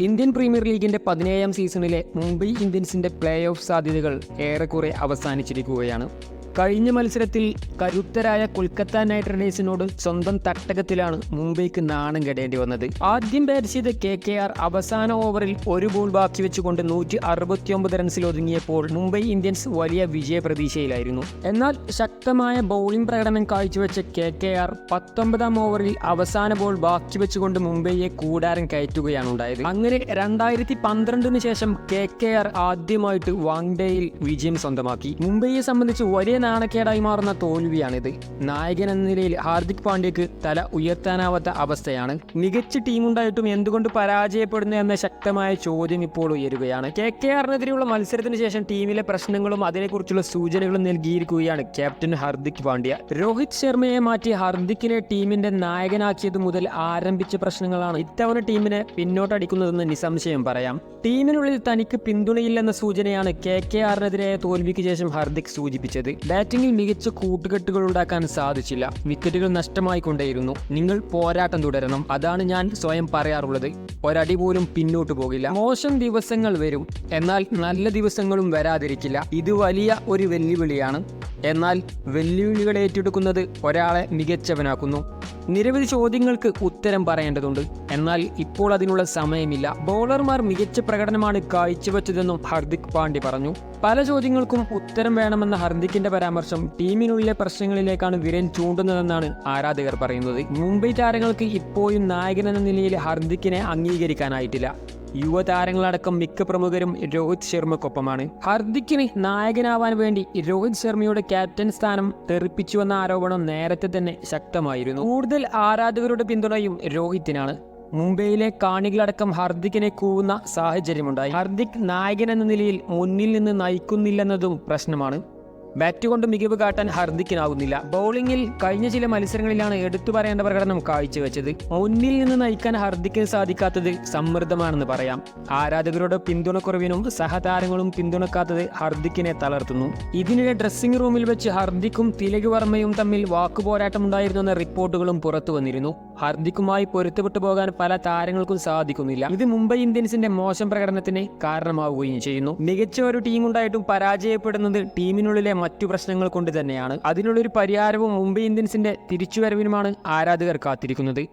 Indian premier ലീഗിന്റെ പതിനേഴാം സീസണിലെ മുംബൈ ഇന്ത്യൻസിന്റെ പ്ലേ ഓഫ് സാധ്യതകൾ ഏറെക്കുറെ അവസാനിച്ചിരിക്കുകയാണ്. കഴിഞ്ഞ മത്സരത്തിൽ കരുത്തരായ കൊൽക്കത്ത നൈറ്റ് റൈഡേഴ്സിനോട് സ്വന്തം തട്ടകത്തിലാണ് മുംബൈക്ക് നാണം കെടേണ്ടി വന്നത്. ആദ്യം ബാറ്റ് ചെയ്ത കെ കെ ആർ അവസാന ഓവറിൽ ഒരു ബോൾ ബാക്കി വെച്ചുകൊണ്ട് നൂറ്റി അറുപത്തിയൊമ്പത് റൺസിൽ ഒതുങ്ങിയപ്പോൾ മുംബൈ ഇന്ത്യൻസ് വലിയ വിജയ പ്രതീക്ഷയിലായിരുന്നു. എന്നാൽ ശക്തമായ ബൗളിംഗ് പ്രകടനം കാഴ്ചവെച്ച കെ കെ ആർ പത്തൊമ്പതാം ഓവറിൽ അവസാന ബോൾ ബാക്കി വെച്ചുകൊണ്ട് മുംബൈയെ കൂടാരം കയറ്റുകയാണ് ഉണ്ടായത്. അങ്ങനെ രണ്ടായിരത്തി പന്ത്രണ്ടിന് ശേഷം കെ കെ ആർ ആദ്യമായിട്ട് വാങ്ഡേയിൽ വിജയം സ്വന്തമാക്കി. മുംബൈയെ സംബന്ധിച്ച് വലിയ നാണക്കേടായി മാറുന്ന തോൽവിയാണിത്. നായകൻ എന്ന നിലയിൽ ഹാർദിക് പാണ്ഡ്യക്ക് തല ഉയർത്താനാവാത്ത അവസ്ഥയാണ്. മികച്ച ടീമുണ്ടായിട്ടും എന്തുകൊണ്ട് പരാജയപ്പെടുന്നു എന്ന ശക്തമായ ചോദ്യം ഇപ്പോൾ ഉയരുകയാണ്. കെ കെ ആറിനെതിരെയുള്ള മത്സരത്തിന് ശേഷം ടീമിലെ പ്രശ്നങ്ങളും അതിനെക്കുറിച്ചുള്ള സൂചനകളും നൽകിയിരിക്കുകയാണ് ക്യാപ്റ്റൻ ഹാർദിക് പാണ്ഡ്യ. രോഹിത് ശർമ്മയെ മാറ്റി ഹാർദിക്കിനെ ടീമിന്റെ നായകനാക്കിയത് മുതൽ ആരംഭിച്ച പ്രശ്നങ്ങളാണ് ഇത്തവണ ടീമിനെ പിന്നോട്ടടിക്കുന്നതെന്ന് നിസ്സംശയം പറയാം. ടീമിനുള്ളിൽ തനിക്ക് പിന്തുണയില്ലെന്ന സൂചനയാണ് കെ കെ ആറിനെതിരായ തോൽവിക്ക് ശേഷം ഹാർദിക് സൂചിപ്പിച്ചത്. ബാറ്റിംഗിൽ മികച്ച കൂട്ടുകെട്ടുകൾ ഉണ്ടാക്കാൻ സാധിച്ചില്ല. വിക്കറ്റുകൾ നഷ്ടമായിക്കൊണ്ടേയിരുന്നു. നിങ്ങൾ പോരാട്ടം തുടരണം. അതാണ് ഞാൻ സ്വയം പറയാറുള്ളത്. ഒരടി പോലും പിന്നോട്ട് പോകില്ല. മോശം ദിവസങ്ങൾ വരും. എന്നാൽ നല്ല ദിവസങ്ങളും വരാതിരിക്കില്ല. ഇത് വലിയ ഒരു വെല്ലുവിളിയാണ്. എന്നാൽ വെല്ലുവിളികൾ ഏറ്റെടുക്കുന്നത് ഒരാളെ മികച്ചവനാക്കുന്നു. നിരവധി ചോദ്യങ്ങൾക്ക് ഉത്തരം പറയേണ്ടതുണ്ട്. എന്നാൽ ഇപ്പോൾ അതിനുള്ള സമയമില്ല. ബൗളർമാർ മികച്ച പ്രകടനമാണ് കാഴ്ചവെച്ചതെന്നും ഹർദിക് പാണ്ഡ്യ പറഞ്ഞു. പല ചോദ്യങ്ങൾക്കും ഉത്തരം വേണമെന്ന ഹർദിക്കിന്റെ പരാമർശം ടീമിനുള്ളിലെ പ്രശ്നങ്ങളിലേക്കാണ് വിരൽ ചൂണ്ടുന്നതെന്നാണ് ആരാധകർ പറയുന്നത്. മുംബൈ താരങ്ങൾക്ക് ഇപ്പോഴും നായകൻ എന്ന നിലയിൽ ഹർദിക്കിനെ അംഗീകരിക്കാനായിട്ടില്ല. യുവതാരങ്ങളടക്കം മിക്ക പ്രമുഖരും രോഹിത് ശർമ്മക്കൊപ്പമാണ് ഹർദിക്കിന് നായകനാവാൻ വേണ്ടി രോഹിത് ശർമ്മയുടെ ക്യാപ്റ്റൻ സ്ഥാനം തെറിപ്പിച്ചുവെന്ന ആരോപണം നേരത്തെ തന്നെ ശക്തമായിരുന്നു. കൂടുതൽ ആരാധകരുടെ പിന്തുണയും രോഹിത്തിനാണ്. മുംബൈയിലെ കാണികളടക്കം ഹർദിക്കിനെ കൂവുന്ന സാഹചര്യമുണ്ടായി. ഹർദിക് നായകൻ എന്ന നിലയിൽ മുന്നിൽ നിന്ന് നയിക്കുന്നില്ലെന്നതും പ്രശ്നമാണ്. ബാറ്റ് കൊണ്ട് മികവ് കാട്ടാൻ ഹർദിക്കിനാകുന്നില്ല ബൗളിംഗിൽ കഴിഞ്ഞ ചില മത്സരങ്ങളിലാണ് എടുത്തു പറയേണ്ട പ്രകടനം കാഴ്ചവെച്ചത്. മുന്നിൽ നിന്ന് നയിക്കാൻ ഹർദിക്കിന് സാധിക്കാത്തത് സമ്മർദ്ദമാണെന്ന് പറയാം. ആരാധകരുടെ പിന്തുണക്കുറവിനും സഹതാരങ്ങളും പിന്തുണക്കാത്തത് ഹർദിക്കിനെ തളർത്തുന്നു. ഇതിനിടെ ഡ്രസ്സിംഗ് റൂമിൽ വെച്ച് ഹർദിക്കും തിലക് വർമ്മയും തമ്മിൽ വാക്കുപോരാട്ടമുണ്ടായിരുന്നെന്ന റിപ്പോർട്ടുകളും പുറത്തു വന്നിരുന്നു. ഹർദിക്കുമായി പൊരുത്തപ്പെട്ടു പോകാൻ പല താരങ്ങൾക്കും സാധിക്കുന്നില്ല. ഇത് മുംബൈ ഇന്ത്യൻസിന്റെ മോശം പ്രകടനത്തിന് കാരണമാവുകയും ചെയ്യുന്നു. മികച്ച ഒരു ടീം ഉണ്ടായിട്ടും പരാജയപ്പെടുന്നത് ടീമിനുള്ളിലെ മറ്റു പ്രശ്നങ്ങൾ കൊണ്ട് തന്നെയാണ്. അതിനുള്ളൊരു പരിഹാരവും മുംബൈ ഇന്ത്യൻസിന്റെ തിരിച്ചുവരവിനുമാണ് ആരാധകർ കാത്തിരിക്കുന്നത്.